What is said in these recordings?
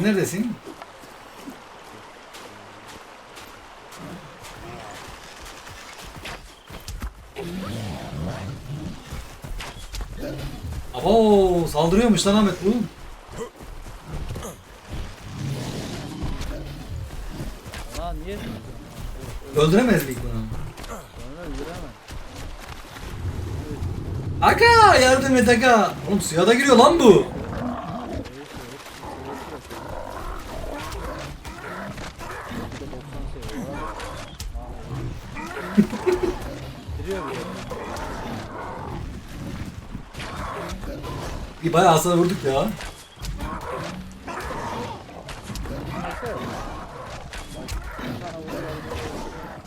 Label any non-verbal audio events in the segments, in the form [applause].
Neredesin? Abo saldırıyormuş lan Ahmet bu. Ana niye? Öldüremez miydik bunu? Aga yardım et aga. Oğlum suya da giriyor lan bu. Giriyor bir Bir bayağı hasar vurduk ya.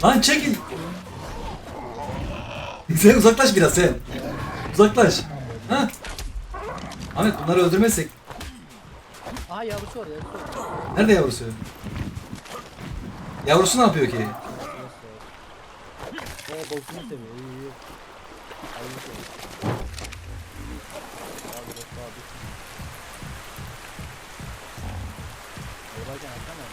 Lan çekil. Sen uzaklaş biraz sen. Uzaklaş. Ha? Ahmet bunları öldürmezsek. Aha yavrusu var yavrusu var. Nerede yavrusu? Yavrusu ne yapıyor ki? O Oradayken atamam.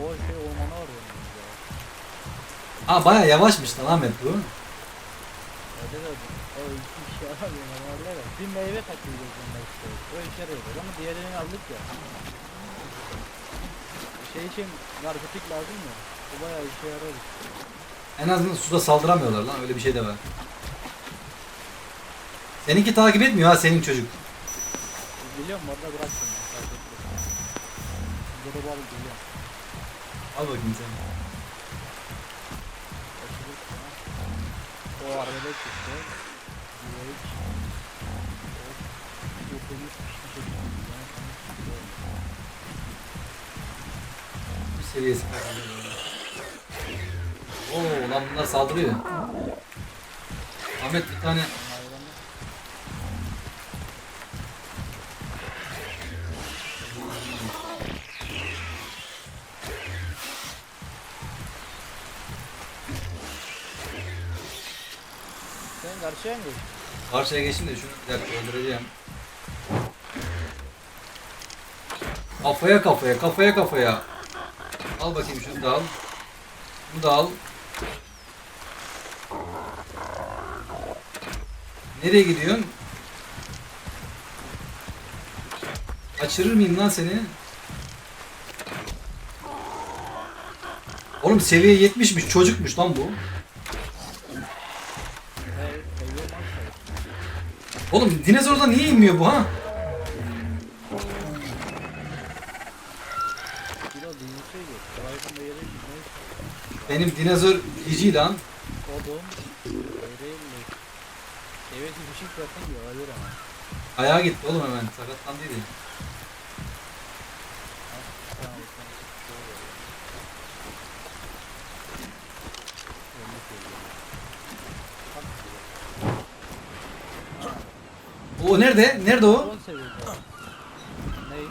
O şey ormana ya. Aa bayağı yavaşmış lan Ahmet bu. Öyle de o iki işe yaramıyor normalde de. Bir meyve takıyoruz onunla işte. O işe yarıyor ama diğerini aldık ya. Şey için narkotik lazım ya. O bayağı işe yarar. En azından suda saldıramıyorlar lan öyle bir şey de var. Seninki takip etmiyor ha senin çocuk. Biliyorum orada bıraktım ben. fark ettim. Grubu alıp geliyorum. Al bakayım sen. Ya. O arabada çıktı. Çocuk. Yani sana çıktı. Bir seviyesi. Oo lan bunlar saldırıyor. Ahmet bir tane karşıya mı karşıya geçtim de şunu bir dakika öldüreceğim. Kafaya kafaya kafaya kafaya. Al bakayım şunu da al. Bunu da al. Nereye gidiyorsun? Kaçırır mıyım lan seni? Oğlum seviye 70'miş çocukmuş lan bu. Oğlum dinozorda niye inmiyor bu ha? Benim dinozor cici lan. O doğmuş. Öyle mi? Evet bir şey yapın diyor. Ayağa gitti oğlum hemen sakatlandıydı. Tamam, tamam. Doğru. Ölmek üzere. Bak, O nerede? Nerede o? On seviyor. Ney?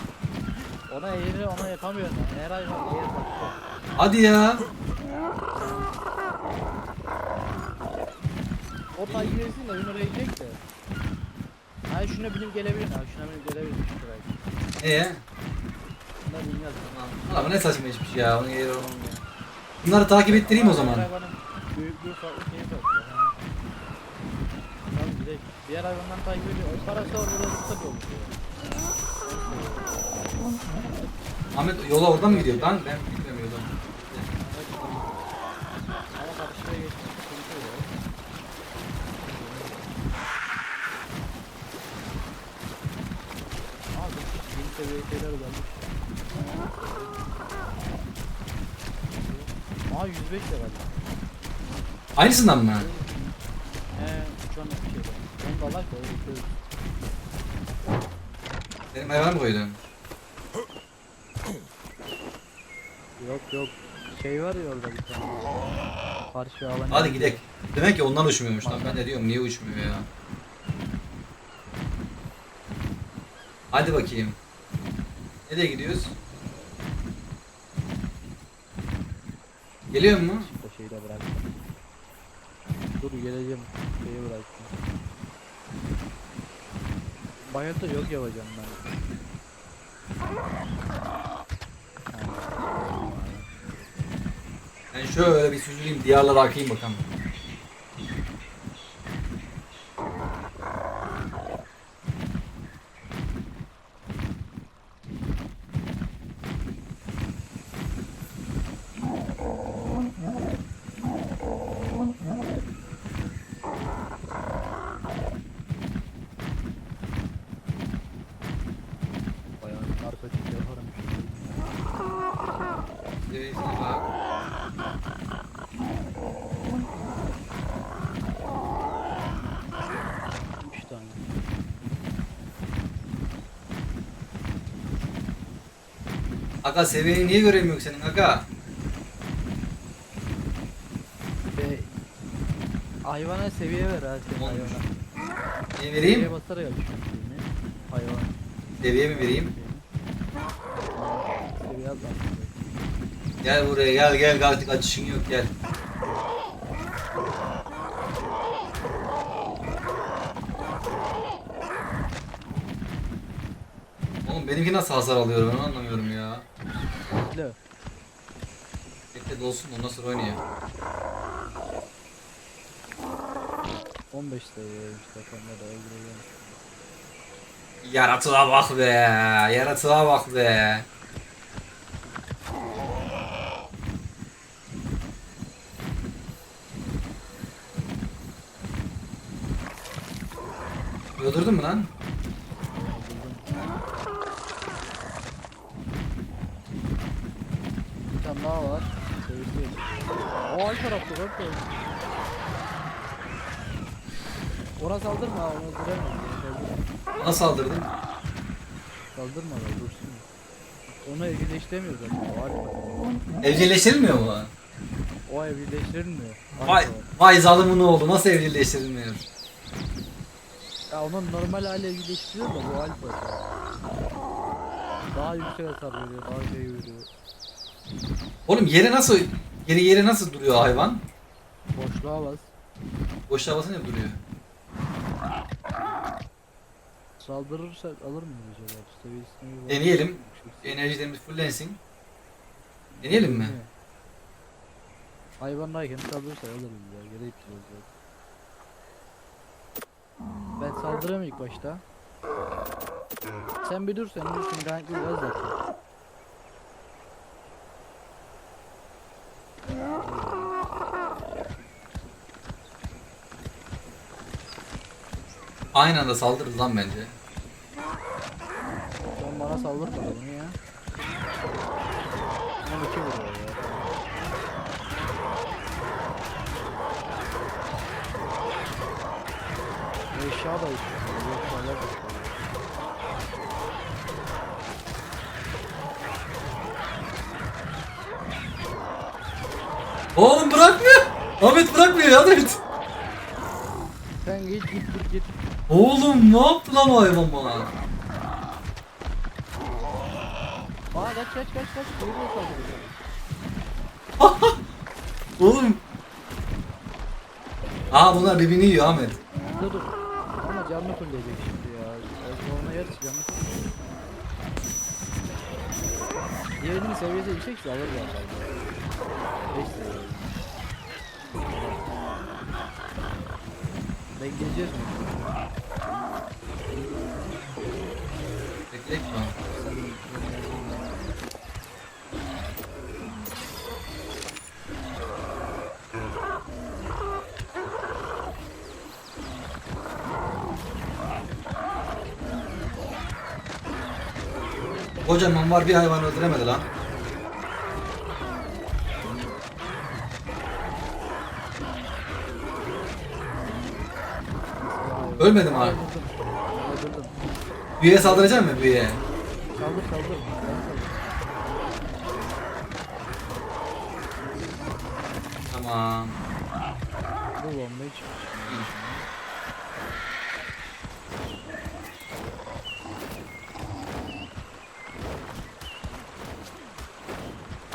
Ona eğri ona yapamıyorum. Eğer hayvan eğer bak. Hadi ya. O takip etsin de oraya gidecek de. Hayır şuna binip gelebilir. Ha şuna binip gelebilir. Şuraya. Neye? Şuna binmez. Ulan bu ne saçma hiçbir şey ya. Onun yeri olmuyor. Bunları takip ettireyim o zaman. Hayvanın büyüklüğü farklı şeyi farklı. Gidelim. Diğer hayvandan takip ediyor. O parası var orada da olur. Ahmet yola oradan mı gidiyor? Ben ben bilmiyorum yoldan. Ama karşıya geçmek sıkıntı yok. Abi yeni seviye şeyler gelmiş. Aa 105 lira. Aynısından mı? Bir şey. Onu da alak da öyle koyuyoruz. Benim hayvana mı koydun? Yok yok. Şey var ya orada bir tane. Karşı alan. Hadi gidelim. Demek ki ondan uçmuyormuş lan. Ben de diyorum niye uçmuyor ya. Hadi bakayım. Nereye gidiyoruz? Geliyor mu? Şeyi de bıraktım. Dur geleceğim. Şeyi bıraktım. Bayıldı yok yapacağım ben. Ben şöyle bir süzüleyim diyarlara akayım bakalım. Bayağı narkotik yaparım. Seviyesine bak. Üç tane. Aga seviyeyi niye göremiyorsun senin aga? Ve hayvana seviye ver ha senin On. hayvana. Ne vereyim? Seviye basarak aç şeyini. Hayvan. Seviye mi vereyim? Seviye al bak. Gel buraya gel gel artık açışın yok gel. Oğlum benimki nasıl hasar alıyor ben onu anlamıyorum ya. Dolsun ondan sonra oynayayım. 15 seviye işte sonra da öldürüyorum. Yaratığa bak be. Yaratığa bak be. Öldürdün mü lan? Bir tane daha var. Seviyesi yok. O da. Ona saldırma onu öldüremem. Bana saldırdın. Saldırma da dursun. Onu evcilleştiremiyor zaten. O alfa. Evcilleştirilmiyor mu? O evcilleştirilmiyor. Vay, Alfa. vay zalimin oğlu nasıl evcilleştirilmiyor? Ya onun normal hali evcilleştiriyor da bu alfa. Daha yüksek hasar veriyor, daha şey veriyor. Oğlum yere nasıl yeri yere nasıl duruyor hayvan? Boşluğa bas. Boşluğa basınca mı duruyor? Saldırırsak alır mı acaba? Seviyesine. Deneyelim. Enerjilerimiz fullensin. Deneyelim mi? Hayvandayken saldırırsak alırız ya. Gerek yok zaten. Ben saldırıyorum ilk başta. Sen bir dur sen dur sen gayet biraz zaten. Aynı anda saldırırız lan bence. Sen bana saldırma bunu ya. Ama iki vuruyor ya. Eşya da istiyor. Eşyalar da istiyor. Oğlum bırakmıyor. Ahmet bırakmıyor yardım et. Sen git git git git. Oğlum ne yaptı lan o hayvan bana? Aa kaç kaç kaç kaç. Oğlum. Aa bunlar birbirini yiyor Ahmet. Dur dur. Ama canını fulleyecek şimdi ya. Ona yarısı canını fulleyecek. Diğerinin seviyesi yüksekse alır galiba. 5 seviye. Bekleyeceğiz mi? Bekleyek mi? Kocaman var bir hayvan öldüremedi lan. Ölmedi mi abi? Öldürdüm. Büyüye saldıracak mı büyüye? Ben saldır. Tamam. Bu bombayı çıkmış.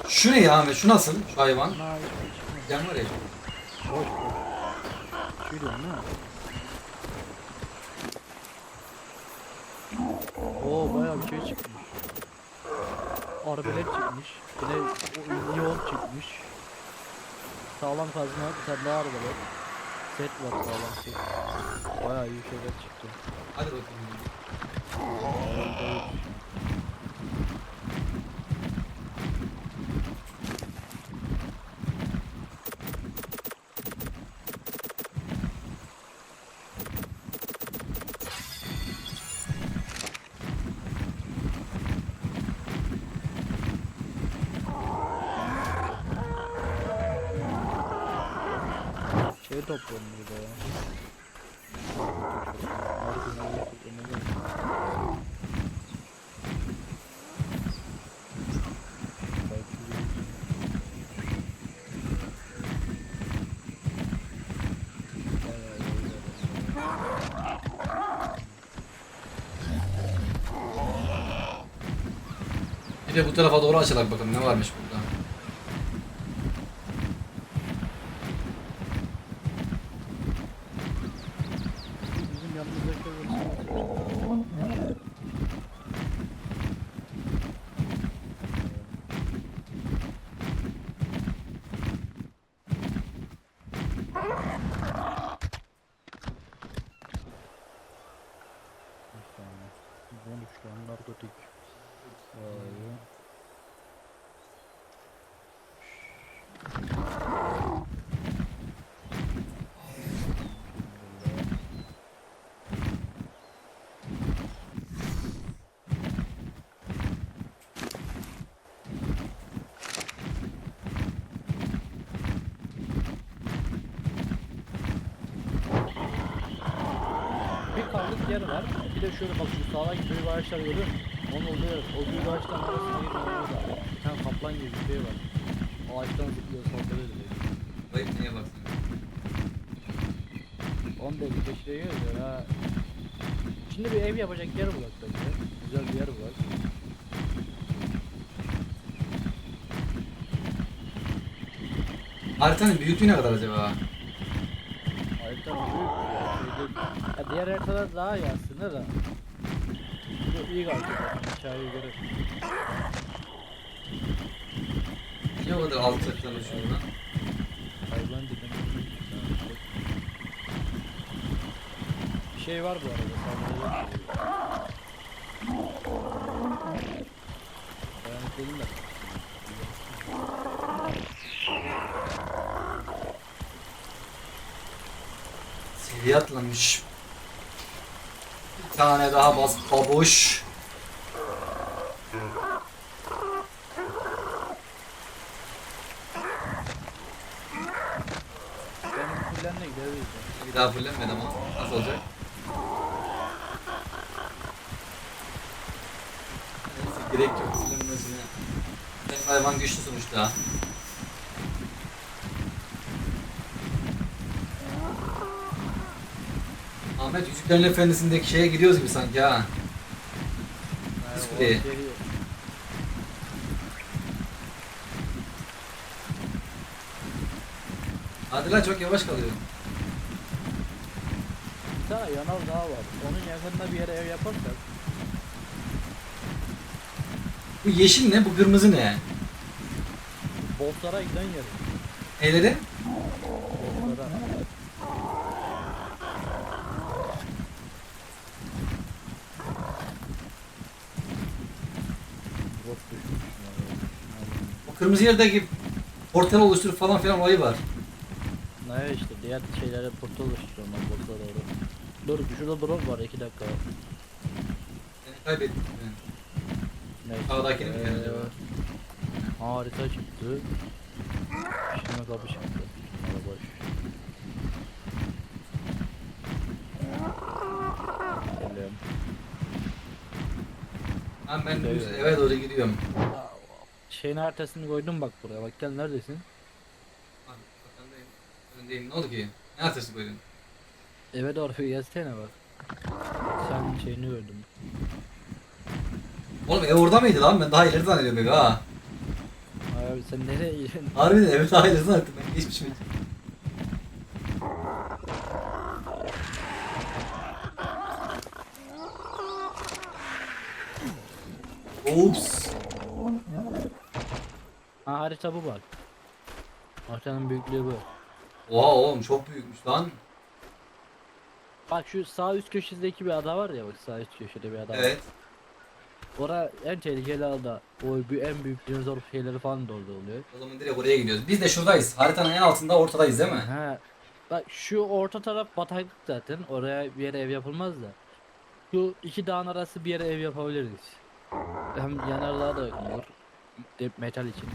Şu ne ya Ahmet? Şu nasıl? Şu hayvan. Çıkmıyor. Can var ya. Boş değil mi? Şey çıkmış. Arbelet çıkmış. Yine yol çıkmış. Sağlam kazma, bir tane daha arbelet. Set var sağlam set. Bayağı iyi şeyler çıktı. Hadi bakalım. Şey topluyorum burada ya. Bir de bu tarafa doğru açalım bakalım ne varmış burada. Bonus şu an narkotik. Vay. Bir karlık yer var. Bir de şöyle bak şu sağdan büyük ağaçlar görüyor? Onun olduğu yer. O büyük ağaçtan arasına girip orada. Bir tane kaplan gibi bir şey var. Ağaçtan zıplıyor sohbet ediyor. Bayıp baksana. Onu da bir keşfeye görüyor ha. Şimdi bir ev yapacak yer bulak bence. Güzel bir yer bulak. Haritanın büyüklüğü ne kadar acaba? Harita büyük ya. Şey değil. Ya diğer haritalar daha iyi aslında da. Bu iyi kaldı. Hikayeyi göre. Niye o kadar alt taktan uçuyor lan? Hayvan dinlemek. Bir şey var bu arada. Saldırıda. Dayanık değilim de. Seviye atlamış. Tane daha bas babuş. Benim kullanına gidebiliriz. Bir daha fullenmedi ama nasıl olacak? Neyse gerek yok fullenmesine. Benim hayvan güçlü sonuçta. Ahmet Yüzüklerin Efendisi'ndeki şeye gidiyoruz gibi sanki ha. Display. Hadi lan çok yavaş kalıyor. Bir tane yanal daha var. Onun yakınında bir yere ev yaparsak Bu yeşil ne? Bu kırmızı ne? Botlara giden yer. Neyleri? Kırmızı yerdeki portal oluştur falan filan olayı var. Ne işte diğer şeylere portal oluşturuyorum ben botlara doğru. Dur şurada drop var 2 dakika. Seni kaybettim. ben. Neyse. Sağdakini mi yani acaba? Ee, Harita çıktı. Pişirme kapı çıktı. Boş. Geliyorum. Ben Evet. düz eve doğru gidiyorum. Şeyin haritasını koydum bak buraya. Bak gel neredesin? Arkandayım. Önündeyim. Ne oldu ki? Ne atıyorsun böyle? Eve doğru bir gelsene bak. Sen şeyini gördüm. Oğlum ev orada mıydı lan? Ben daha ileri zannediyorum evi ha. Abi sen nereye gidiyorsun? [laughs] Harbiden evi daha ileri zannettim ben. Geçmişim. Ups. Ha harita bu bak. Haritanın büyüklüğü bu. Oha oğlum çok büyükmüş lan. Bak şu sağ üst köşesindeki bir ada var ya bak sağ üst köşede bir ada var. Evet. Ora en tehlikeli ada. O bir en büyük dinozor şeyleri falan da orada oluyor. O zaman direkt oraya gidiyoruz. Biz de şuradayız. Haritanın en altında ortadayız değil mi? Ha. Bak şu orta taraf bataklık zaten. Oraya bir yere ev yapılmaz da. Şu iki dağın arası bir yere ev yapabiliriz. Hem yanarlığa da olur. Metal için.